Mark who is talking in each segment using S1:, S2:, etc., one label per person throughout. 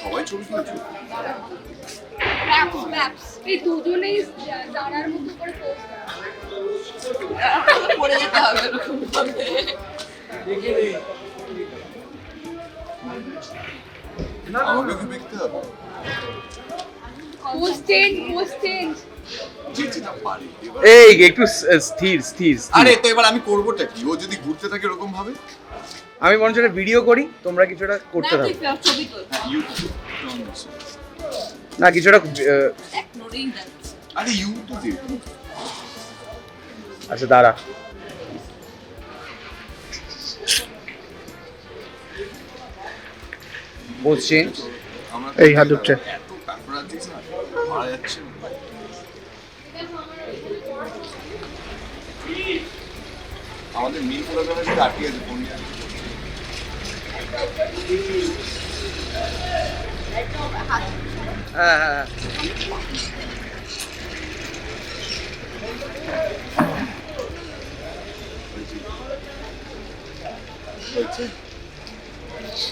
S1: সবাই ছবি তুলেছে।
S2: এই দুজনেই যারার মতো করে পড়ে যেতে হবে এরকম
S1: আমাকে দেখতে হবে।
S3: এই একটু স্থির স্থির স্থির।
S1: আরে তো এবার আমি করবোটা কি? ও যদি ঘুরতে থাকে এরকম ভাবে?
S3: আমি মনে হচ্ছে ভিডিও করি তোমরা কিছুটা করতে থাকো। না কিছুটা আচ্ছা দাঁড়া।
S1: আমরা
S3: এই হাত উঠছে।
S1: আমাদের মিল আটকে আছে ফোন
S3: হ্যাঁ হ্যাঁ হ্যাঁ।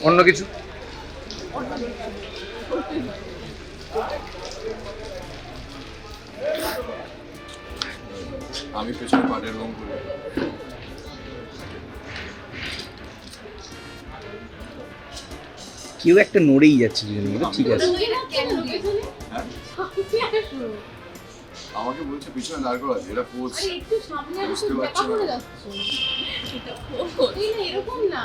S3: অন্য কিছু
S1: আমি পেছনে পাটের রং করি
S3: কেউ একটা নড়েই যাচ্ছে দুজনে মিলে, ঠিক আছে।
S1: আমাকে বলছে পিছনে দাঁড় করা আছে এটা পোজ
S2: একটু সামনে
S1: বুঝতে পারছি না।
S2: করে যাচ্ছে। না এরকম না।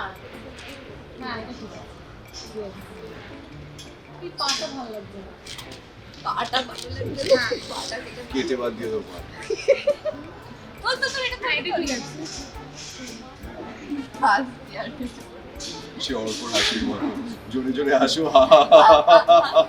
S2: হ্যাঁ এটা ঠিক আছে। এই পাটা ভালো লাগছে না। পাটা ভালো লাগছে না। পাটা
S1: কেটে বাদ দিয়ে দেবো।
S2: ও তো তোর এটা সাইডে ঠিক আছে বাস আর কিছু
S1: সে অল্প হাসির মতো জোরে জোরে হা হা হা হা হা।